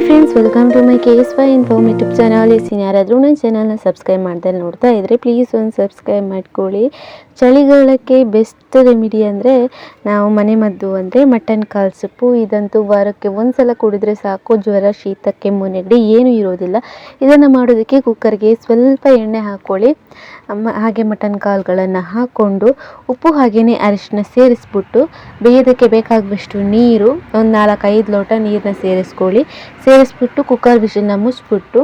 Hi friends welcome to my K S Y inform YouTube channel ಇಸ್ತೀನಿ ಯಾರಾದರೂ ನನ್ನ ಚಾನಲ್ನ subscribe ಮಾಡ್ದೆ ನೋಡ್ತಾ ಇದ್ದರೆ ಪ್ಲೀಸ್ ಒಂದು ಸಬ್ಸ್ಕ್ರೈಬ್ ಮಾಡ್ಕೊಳ್ಳಿ. ಚಳಿಗಾಲಕ್ಕೆ ಬೆಸ್ಟ್ ರೆಮಿಡಿ ಅಂದರೆ ನಾವು ಮನೆ ಮದ್ದು ಅಂದರೆ ಮಟನ್ ಕಾಲು ಸೊಪ್ಪು. ಇದಂತೂ ವಾರಕ್ಕೆ ಒಂದು ಸಲ ಕುಡಿದ್ರೆ ಸಾಕು. ಜ್ವರ, ಶೀತ, ಕೆಮ್ಮು, ನೆಗಡಿ ಏನೂ ಇರೋದಿಲ್ಲ. ಇದನ್ನು ಮಾಡೋದಕ್ಕೆ ಕುಕ್ಕರ್ಗೆ ಸ್ವಲ್ಪ ಎಣ್ಣೆ ಹಾಕ್ಕೊಳ್ಳಿ ಹಾಗೆ ಮಟನ್ ಕಾಳುಗಳನ್ನು ಹಾಕ್ಕೊಂಡು ಉಪ್ಪು ಹಾಗೆಯೇ ಅರಿಶಿನ ಸೇರಿಸ್ಬಿಟ್ಟು ಬೇಯೋದಕ್ಕೆ ಬೇಕಾಗುವಷ್ಟು ನೀರು, ಒಂದು ನಾಲ್ಕೈದು ಲೋಟ ನೀರನ್ನ ಸೇರಿಸ್ಕೊಳ್ಳಿ. ಸೇರಿಸ್ಬಿಟ್ಟು ಕುಕ್ಕರ್ ವಿಷಲ್ನ ಮುಚ್ಚಿಬಿಟ್ಟು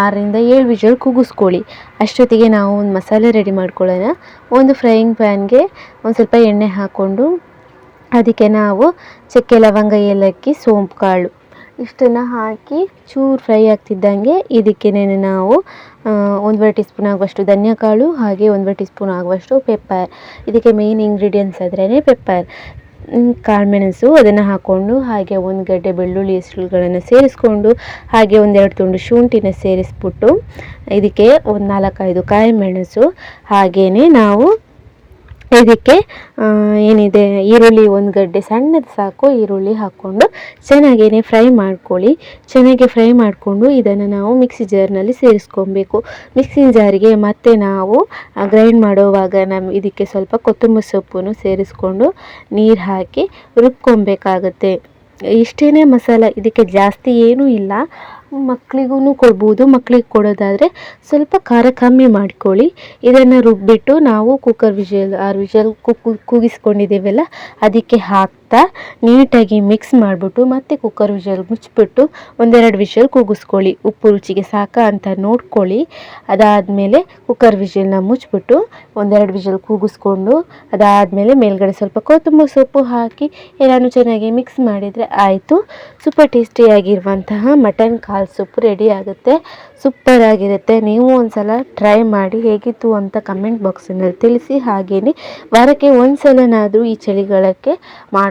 ಆರರಿಂದ ಏಳು ವಿಷಲ್ ಕೂಗಿಸ್ಕೊಳ್ಳಿ ಅಷ್ಟೊತ್ತಿಗೆ ನಾವು ಒಂದು ಮಸಾಲೆ ರೆಡಿ ಮಾಡ್ಕೊಳ್ಳೋಣ. ಒಂದು ಫ್ರೈಯಿಂಗ್ ಪ್ಯಾನ್ಗೆ ಒಂದು ಸ್ವಲ್ಪ ಎಣ್ಣೆ ಹಾಕ್ಕೊಂಡು ಅದಕ್ಕೆ ನಾವು ಚಕ್ಕೆ ಲವಂಗ, ಏಲಕ್ಕಿ, ಸೋಂಪು ಕಾಳು ಇಷ್ಟನ್ನು ಹಾಕಿ ಚೂರು ಫ್ರೈ ಆಗ್ತಿದ್ದಂಗೆ ಇದಕ್ಕೇನೆ ನಾವು ಒಂದೂವರೆ ಟೀ ಸ್ಪೂನ್ ಆಗುವಷ್ಟು ಧನಿಯಾಕಾಳು, ಹಾಗೆ ಒಂದೂವರೆ ಟೀ ಸ್ಪೂನ್ ಆಗುವಷ್ಟು ಪೆಪ್ಪರ್ ಇದಕ್ಕೆ ಮೇಯ್ನ್ ಇಂಗ್ರೀಡಿಯೆಂಟ್ಸ್ ಅದ್ರೇ ಪೆಪ್ಪರ್ ಕಾಳುಮೆಣಸು, ಅದನ್ನು ಹಾಕ್ಕೊಂಡು ಹಾಗೆ ಒಂದು ಗಡ್ಡೆ ಬೆಳ್ಳುಳ್ಳಿ ಹೆಸರುಗಳನ್ನು ಸೇರಿಸ್ಕೊಂಡು ಹಾಗೆ ಒಂದೆರಡು ತುಂಡು ಶುಂಠಿನ ಸೇರಿಸ್ಬಿಟ್ಟು, ಇದಕ್ಕೆ ಒಂದು ನಾಲ್ಕೈದು ಕಾಯಿ ಮೆಣಸು ಹಾಗೆಯೇ ನಾವು ಇದಕ್ಕೆ ಏನಿದೆ, ಈರುಳ್ಳಿ ಒಂದು ಗಡ್ಡೆ, ಸಣ್ಣದು ಸಾಕು, ಈರುಳ್ಳಿ ಹಾಕ್ಕೊಂಡು ಚೆನ್ನಾಗೇನೆ ಫ್ರೈ ಮಾಡ್ಕೊಳ್ಳಿ. ಚೆನ್ನಾಗಿ ಫ್ರೈ ಮಾಡಿಕೊಂಡು ಇದನ್ನು ನಾವು ಮಿಕ್ಸಿ ಜಾರ್ನಲ್ಲಿ ಸೇರಿಸ್ಕೊಬೇಕು. ಮಿಕ್ಸಿ ಜಾರಿಗೆ ಮತ್ತೆ ನಾವು ಗ್ರೈಂಡ್ ಮಾಡುವಾಗ ನಮ್ಮ ಇದಕ್ಕೆ ಸ್ವಲ್ಪ ಕೊತ್ತಂಬರಿ ಸೊಪ್ಪನ್ನು ಸೇರಿಸ್ಕೊಂಡು ನೀರು ಹಾಕಿ ರುಬ್ಕೊಬೇಕಾಗತ್ತೆ. ಇಷ್ಟೇ ಮಸಾಲ, ಇದಕ್ಕೆ ಜಾಸ್ತಿ ಏನೂ ಇಲ್ಲ. ಮಕ್ಕಳಿಗೂ ಕೊಡ್ಬೋದು. ಮಕ್ಕಳಿಗೆ ಕೊಡೋದಾದರೆ ಸ್ವಲ್ಪ ಖಾರ ಕಮ್ಮಿ ಮಾಡ್ಕೊಳ್ಳಿ. ಇದನ್ನು ರುಬ್ಬಿಟ್ಟು ನಾವು ಕುಕ್ಕರ್ ವಿಷಲ್ ಆರು ವಿಷಲ್ ಕೂಗಿಸ್ಕೊಂಡಿದ್ದೇವಲ್ಲ ಅದಕ್ಕೆ ಹಾಕ್ತಾ ನೀಟಾಗಿ ಮಿಕ್ಸ್ ಮಾಡಿಬಿಟ್ಟು ಮತ್ತೆ ಕುಕ್ಕರ್ ವಿಷಲ್ ಮುಚ್ಚಿಬಿಟ್ಟು ಒಂದೆರಡು ವಿಷಲ್ ಕೂಗಿಸ್ಕೊಳ್ಳಿ. ಉಪ್ಪು ರುಚಿಗೆ ಸಾಕಾ ಅಂತ ನೋಡ್ಕೊಳ್ಳಿ. ಅದಾದಮೇಲೆ ಕುಕ್ಕರ್ ವಿಷಲ್ನ ಮುಚ್ಚಿಬಿಟ್ಟು ಒಂದೆರಡು ವಿಷಲ್ ಕೂಗಿಸ್ಕೊಂಡು ಅದಾದಮೇಲೆ ಮೇಲ್ಗಡೆ ಸ್ವಲ್ಪ ಕೊತ್ತಂಬರಿ ಸೊಪ್ಪು ಹಾಕಿ ಎಲ್ಲನೂ ಚೆನ್ನಾಗಿ ಮಿಕ್ಸ್ ಮಾಡಿದರೆ ಆಯಿತು. ಸೂಪರ್ ಟೇಸ್ಟಿಯಾಗಿರುವಂತಹ ಮಟನ್ ಕಾಲು ಸೊಪ್ಪು ರೆಡಿ ಆಗುತ್ತೆ. ಸೂಪರ್ ಆಗಿರುತ್ತೆ. ನೀವು ಒಂದ್ಸಲ ಟ್ರೈ ಮಾಡಿ ಹೇಗಿತ್ತು ಅಂತ ಕಮೆಂಟ್ ಬಾಕ್ಸಿನಲ್ಲಿ ತಿಳಿಸಿ. ಹಾಗೆಯೇ ವಾರಕ್ಕೆ ಒಂದು ಸಲನಾದರೂ ಈ ಚಳಿಗಾಲಕ್ಕೆ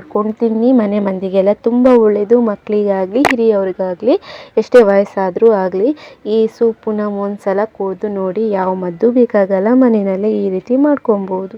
ಮಾಡ್ಕೊಂಡು ತಿನ್ನಿ ಮನೆ ಮಂದಿಗೆಲ್ಲ ತುಂಬ ಒಳ್ಳೆಯದು ಮಕ್ಕಳಿಗಾಗಲಿ ಹಿರಿಯವ್ರಿಗಾಗಲಿ, ಎಷ್ಟೇ ವಯಸ್ಸಾದರೂ ಆಗಲಿ, ಈ ಸೂಪನ್ನ ಒಂದು ಸಲ ಕುಡಿದು ನೋಡಿ, ಯಾವ ಮದ್ದು ಬೇಕಾಗಲ್ಲ ಮನೆಯಲ್ಲೇ ಈ ರೀತಿ ಮಾಡ್ಕೊಬೋದು.